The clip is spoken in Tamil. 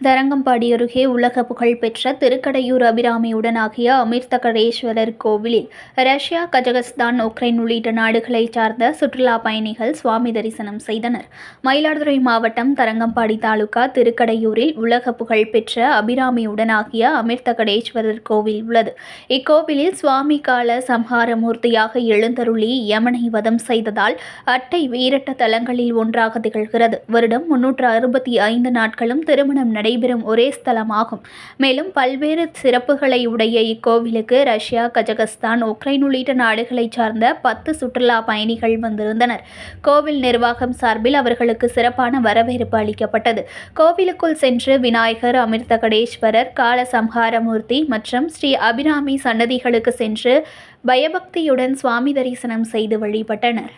தரங்கம்பாடி அருகே உலக புகழ்பெற்ற திருக்கடையூர் அபிராமியுடன் ஆகிய அமிர்தகடேஸ்வரர் கோவிலில் ரஷ்யா கஜகஸ்தான் உக்ரைன் உள்ளிட்ட நாடுகளைச் சார்ந்த சுற்றுலா பயணிகள் சுவாமி தரிசனம் செய்தனர். மயிலாடுதுறை மாவட்டம் தரங்கம்பாடி தாலுகா திருக்கடையூரில் உலக புகழ்பெற்ற அபிராமியுடன் ஆகிய அமிர்தகடேஸ்வரர் கோவில் உள்ளது. இக்கோவிலில் சுவாமி கால சம்ஹாரமூர்த்தியாக எழுந்தருளி யமனை வதம் செய்ததால் அட்டை வீரட்ட தலங்களில் ஒன்றாக திகழ்கிறது. வருடம் முன்னூற்று அறுபத்தி ஐந்து நாட்களும் திருமணம் நடை நடைபெறும் ஒரே ஸ்தலமாகும். மேலும் பல்வேறு சிறப்புகளை உடைய இக்கோவிலுக்கு ரஷ்யா கஜகஸ்தான் உக்ரைன் உள்ளிட்ட நாடுகளைச் சார்ந்த பத்து சுற்றுலா பயணிகள் வந்திருந்தனர். கோவில் நிர்வாகம் சார்பில் அவர்களுக்கு சிறப்பான வரவேற்பு அளிக்கப்பட்டது. கோவிலுக்குள் சென்று விநாயகர் அமிர்தகடேஸ்வரர் காலசம்ஹாரமூர்த்தி மற்றும் ஸ்ரீ அபிராமி சன்னதிகளுக்கு சென்று பயபக்தியுடன் சுவாமி தரிசனம் செய்து வழிபட்டனர்.